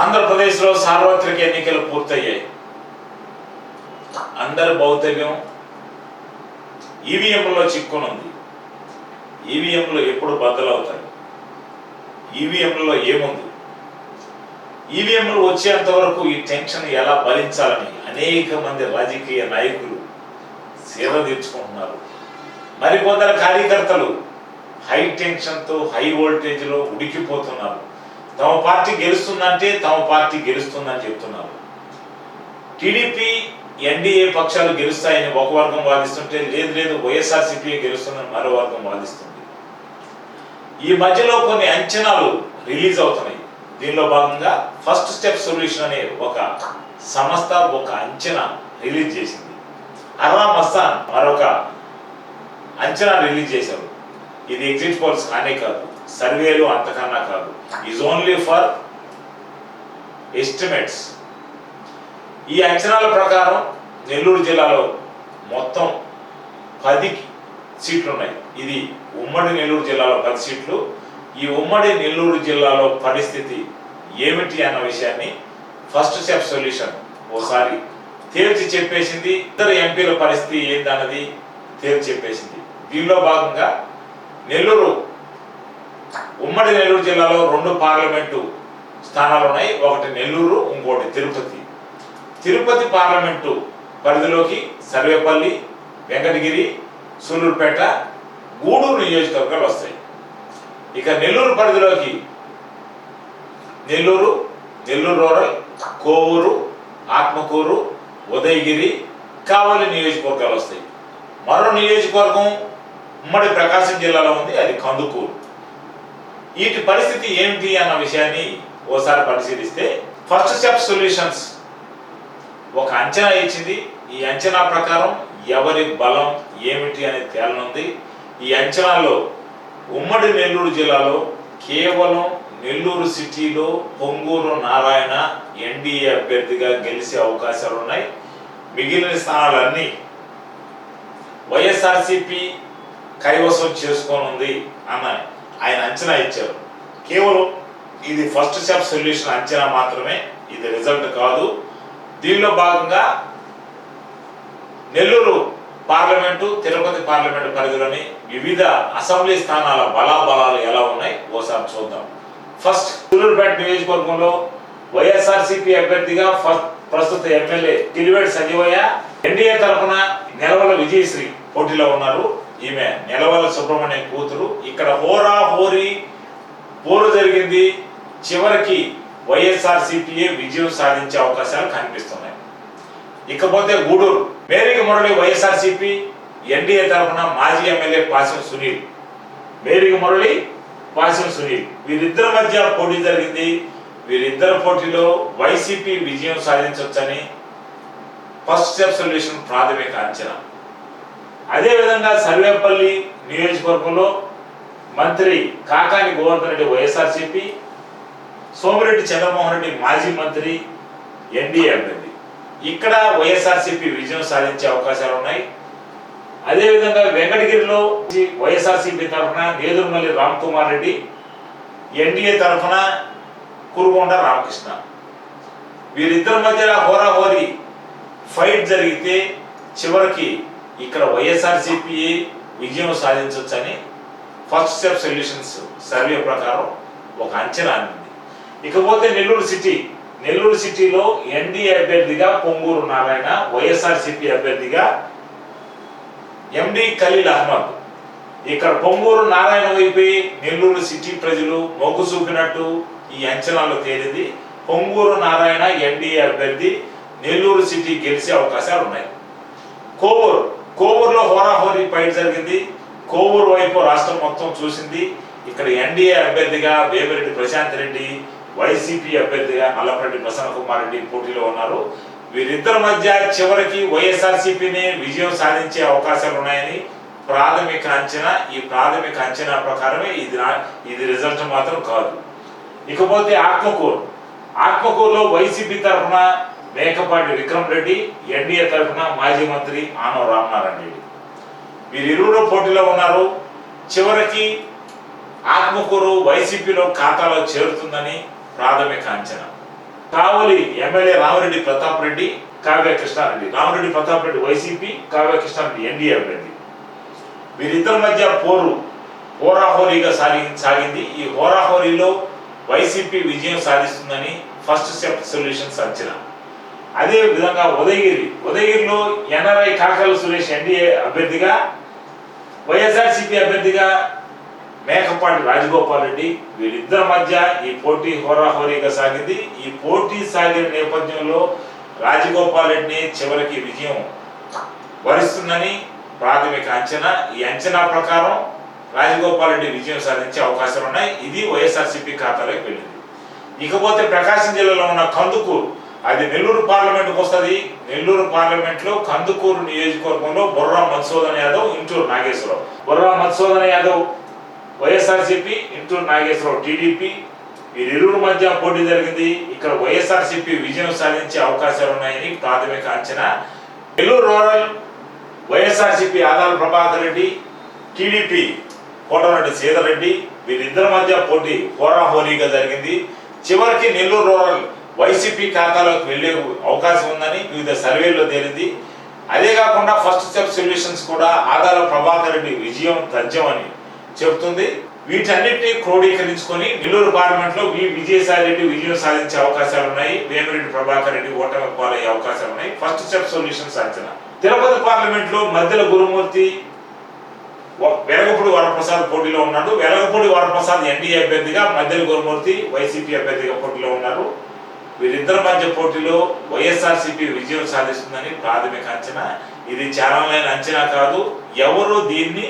ఆంధ్రప్రదేశ్లో సార్వత్రిక ఎన్నికలు పూర్తయ్యాయి. అందరి బౌద్ధవ్యం ఈవీఎంలో చిక్కునుంది. ఈవీఎంలు ఎప్పుడు బద్దలవుతాయి? ఈవీఎంలలో ఏముంది? ఈవీఎంలు వచ్చేంత వరకు ఈ టెన్షన్ ఎలా భరించాలని అనేక మంది రాజకీయ నాయకులు సేవ తీర్చుకుంటున్నారు. మరికొందరు కార్యకర్తలు హై టెన్షన్తో హై వోల్టేజ్లో ఉడికిపోతున్నారు. తమ పార్టీ గెలుస్తుందంటే తమ పార్టీ గెలుస్తుందని చెప్తున్నారు. టీడీపీ ఎన్డీఏ పక్షాలు గెలుస్తాయని ఒక వర్గం వాదిస్తుంటే లేదు లేదు వైఎస్ఆర్సీపీ గెలుస్తుందని మరో వర్గం వాదిస్తుంది. ఈ మధ్యలో కొన్ని అంచనాలు రిలీజ్ అవుతున్నాయి. దీనిలో భాగంగా ఫస్ట్ స్టెప్ సొల్యూషన్ అనే ఒక సంస్థ ఒక అంచనా రిలీజ్ చేసింది. అర్రా మస్తాన్ మరొక అంచనా రిలీజ్ చేశారు. ఇది ఎగ్జిట్ పోల్స్ కానే కాదు. సర్వేలు అంతకన్నా కాదు. ఈజ్ ఓన్లీ ఫర్ ఎస్టిమేట్స్ ఈ అంచనాల ప్రకారం నెల్లూరు జిల్లాలో మొత్తం పది సీట్లు ఉన్నాయి ఇది ఉమ్మడి నెల్లూరు జిల్లాలో పది సీట్లు. ఈ ఉమ్మడి నెల్లూరు జిల్లాలో పరిస్థితి ఏమిటి అన్న విషయాన్ని ఫస్ట్ స్టెప్ సొల్యూషన్ ఓసారి తేల్చి చెప్పేసింది. ఇద్దరు ఎంపీల పరిస్థితి ఏందన్నది తేల్చి చెప్పేసింది. దీనిలో భాగంగా నెల్లూరు ఉమ్మడి నెల్లూరు జిల్లాలో రెండు పార్లమెంటు స్థానాలు ఉన్నాయి ఒకటి నెల్లూరు ఇంకోటి తిరుపతి. తిరుపతి పార్లమెంటు పరిధిలోకి సర్వేపల్లి వెంకటగిరి సూళ్ళూరుపేట గూడూరు నియోజకవర్గాలు వస్తాయి. ఇక నెల్లూరు పరిధిలోకి నెల్లూరు నెల్లూరు రూరల్ కోవూరు ఆత్మకూరు ఉదయగిరి కావలి నియోజకవర్గాలు వస్తాయి. మరో నియోజకవర్గం ఉమ్మడి ప్రకాశం జిల్లాలో ఉంది అది కందుకూరు. వీటి పరిస్థితి ఏమిటి అన్న విషయాన్ని ఓసారి పరిశీలిస్తే ఫస్ట్ స్టెప్ సొల్యూషన్స్. ఒక అంచనా ఇచ్చింది ఈ అంచనా ప్రకారం ఎవరి బలం ఏమిటి అనేది తేలనుంది. ఈ అంచనాలో ఉమ్మడి నెల్లూరు జిల్లాలో కేవలం నెల్లూరు సిటీలో పొంగూరు నారాయణ ఎన్డీఏ అభ్యర్థిగా గెలిచే అవకాశాలు ఉన్నాయి మిగిలిన స్థానాలన్నీ వైఎస్ఆర్సిపి కైవసం చేసుకోనుంది అన్న ఆయన అంచనా ఇచ్చారు. కేవలం ఇది ఫస్ట్ స్టెప్ సొల్యూషన్ అంచనా మాత్రమే ఇది రిజల్ట్ కాదు. దీనిలో భాగంగా నెల్లూరు పార్లమెంటు తిరుపతి పార్లమెంటు పరిధిలోని వివిధ అసెంబ్లీ స్థానాల బలాబలాలు ఎలా ఉన్నాయి ఓసారి చూద్దాం. ఫస్ట్ సూలూరుపేట నియోజకవర్గంలో వైఎస్ఆర్సీపీ అభ్యర్థిగా ఫస్ట్ ప్రస్తుత ఎమ్మెల్యే తిరువేడి సంజీవయ్య ఎన్డీఏ తరఫున నిలవల విజయశ్రీ పోటీలో ఉన్నారు. ఈమె నెలవల సుబ్రహ్మణ్య కూతురు. ఇక్కడ హోరా హోరీ పోరు జరిగింది. చివరికి వైఎస్ఆర్సీపీఏ విజయం సాధించే అవకాశాలు కనిపిస్తున్నాయి. ఇకపోతే గూడూరు మేరీకి మురళి వైఎస్ఆర్సీపీ ఎన్డీఏ తరఫున మాజీ ఎమ్మెల్యే పాసిం సునీల్. మేరీకి మురళి పాసిం సునీల్. వీరిద్దరి మధ్య పోటీ జరిగింది. వీరిద్దరి పోటీలో వైసీపీ విజయం సాధించవచ్చని ఫస్ట్ స్టెప్ సొల్యూషన్ ప్రాథమిక అంచనా. అదేవిధంగా సర్వేపల్లి నియోజకవర్గంలో మంత్రి కాకాని గోవర్ధన్ రెడ్డి వైఎస్ఆర్సిపి సోమిరెడ్డి చంద్రమోహన్ రెడ్డి మాజీ మంత్రి ఎన్డీఏ అభ్యర్థి ఇక్కడ వైఎస్ఆర్సిపి విజయం సాధించే అవకాశాలు ఉన్నాయి. అదేవిధంగా వెంకటగిరిలో వైఎస్ఆర్సిపి తరఫున నేదురుమల్లి రామ్ కుమార్ రెడ్డి ఎన్డీఏ తరఫున కురుగొండ రామకృష్ణ. వీరిద్దరి మధ్య హోరాహోరీ ఫైట్ జరిగితే చివరికి ఇక్కడ వైఎస్ఆర్సీపీ విజయం సాధించవచ్చని ఫస్ట్ స్టెప్ సొల్యూషన్స్ సర్వే ప్రకారం ఒక అంచనా అందింది. ఇకపోతే నెల్లూరు సిటీ నెల్లూరు సిటీలో ఎన్డీఏ అభ్యర్థిగా పొంగూరు నారాయణ వైఎస్ఆర్సిపి అభ్యర్థిగా ఎండి ఖలీల్ అహ్మద్. ఇక్కడ పొంగూరు నారాయణ వైపు నెల్లూరు సిటీ ప్రజలు మొగ్గు చూపినట్టు ఈ అంచనాలో తేలింది. పొంగూరు నారాయణ ఎన్డీఏ అభ్యర్థి నెల్లూరు సిటీ గెలిచే అవకాశాలు ఉన్నాయి కోవూరు కోవూరులో హోరాహోరీ ఫైట్ జరిగింది. కోవూరు వైపు రాష్ట్రం మొత్తం చూసింది. ఇక్కడ ఎన్డీఏ అభ్యర్థిగా వేమిరెడ్డి ప్రశాంత్ రెడ్డి వైసీపీ అభ్యర్థిగా నల్లపరెడ్డి ప్రసన్న కుమార్ రెడ్డి పోటీలో ఉన్నారు. వీరిద్దరి మధ్య చివరికి వైఎస్ఆర్సీపీని విజయం సాధించే అవకాశాలు ఉన్నాయని ప్రాథమిక అంచనా ఈ ప్రాథమిక అంచనా ప్రకారమే ఇది ఇది రిజల్ట్ మాత్రం కాదు. ఇకపోతే ఆత్మకూరు. ఆత్మకూరులో వైసీపీ తరఫున మేకపాటి విక్రమ్ రెడ్డి ఎన్డీఏ తరఫున మాజీ మంత్రి ఆనవ రామనారాయణ రెడ్డి. వీరిరువురు పోటీలో ఉన్నారు. చివరికి ఆత్మకూరు వైసీపీలో ఖాతాలో చేరుతుందని ప్రాథమిక అంచనా. Kavali MLA Ramireddy Pratap Reddy Kavya Krishnareddy. Ramireddy Pratap Reddy YCP Kavya Krishnareddy NDA అభ్యర్థి. వీరిద్దరి మధ్య పోరు హోరాహోరీగా సాగి సాగింది. ఈ హోరాహోరీలో వైసీపీ విజయం సాధిస్తుందని ఫస్ట్ స్టెప్ సొల్యూషన్స్ అంచనా. అదే విధంగా ఉదయగిరి. ఉదయగిరిలో ఎన్ఆర్ఐ కాకల సురేష్ ఎన్డీఏ అభ్యర్థిగా వైఎస్ఆర్సీపీ అభ్యర్థిగా మేకపాటి రాజగోపాల్ రెడ్డి వీరిద్దరి మధ్య ఈ పోటీ హోరాహోరీగా సాగింది. ఈ పోటీ సాగిన నేపథ్యంలో రాజగోపాల్ రెడ్డిని చివరికి విజయం వరిస్తుందని ప్రాథమిక అంచనా. ఈ అంచనా ప్రకారం రాజగోపాల్ రెడ్డి విజయం సాధించే అవకాశాలు ఉన్నాయి ఇది వైఎస్ఆర్సీపీ ఖాతాలోకి వెళ్ళింది. ఇకపోతే ప్రకాశం జిల్లాలో ఉన్న కందుకూరు అది నెల్లూరు పార్లమెంట్కి వస్తుంది. నెల్లూరు పార్లమెంట్లో కందుకూరు నియోజకవర్గంలో Borra Madhusudan Yadav Inturu Nageswararao. Borra Madhusudan Yadav YSRCP Inturu Nageswararao TDP. వీరిరువురు మధ్య పోటీ జరిగింది. ఇక్కడ వైఎస్ఆర్సీపీ విజయం సాధించే అవకాశాలు ఉన్నాయని ప్రాథమిక అంచనా. Nellore rural YSRCP Adala Prabhakar Reddy TDP Kotareddy Sitareddy వీరిద్దరి మధ్య పోటీ హోరాహోరీగా జరిగింది. చివరికి నెల్లూరు రూరల్ వైసీపీ ఖాతాలోకి వెళ్ళే అవకాశం ఉందని వివిధ సర్వేల్లో తేలింది. అదే కాకుండా ఫస్ట్ స్టెప్ సొల్యూషన్స్ కూడా ఆధార ప్రభాకర్ రెడ్డి విజయం తథ్యమని చెబుతుంది. వీటన్నిటిని క్రోడీకరించుకొని నెల్లూరు పార్లమెంట్లో వి విజయసాయి రెడ్డి విజయం సాధించే అవకాశాలు ఉన్నాయి. వేమిరెడ్డి ప్రభాకర్ రెడ్డి ఓటమి పాలయ్యే అవకాశాలు ఉన్నాయి. ఫస్ట్ స్టెప్ సొల్యూషన్స్ అంచనా. తిరుపతి పార్లమెంట్లో గురుమూర్తి వెలగపూడి వరప్రసాద్ పోటీలో ఉన్నాడు. వెలగపూడి వరప్రసాద్ ఎన్డీఏ అభ్యర్థిగా మధ్యలో గురుమూర్తి వైసీపీ అభ్యర్థిగా పోటీలో ఉన్నారు. వీరిద్దరి మధ్య పోటీలో వైఎస్ఆర్సీపీ విజయం సాధిస్తుందని ప్రాథమిక అంచనా. ఇది ఛానల్ అంచనా కాదు ఎవరు దీన్ని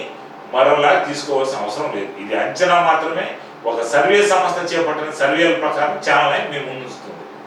మరోలా తీసుకోవాల్సిన అవసరం లేదు. ఇది అంచనా మాత్రమే. ఒక సర్వే సంస్థ చేపట్టిన సర్వేల ప్రకారం ఛానల్ మీ ముందు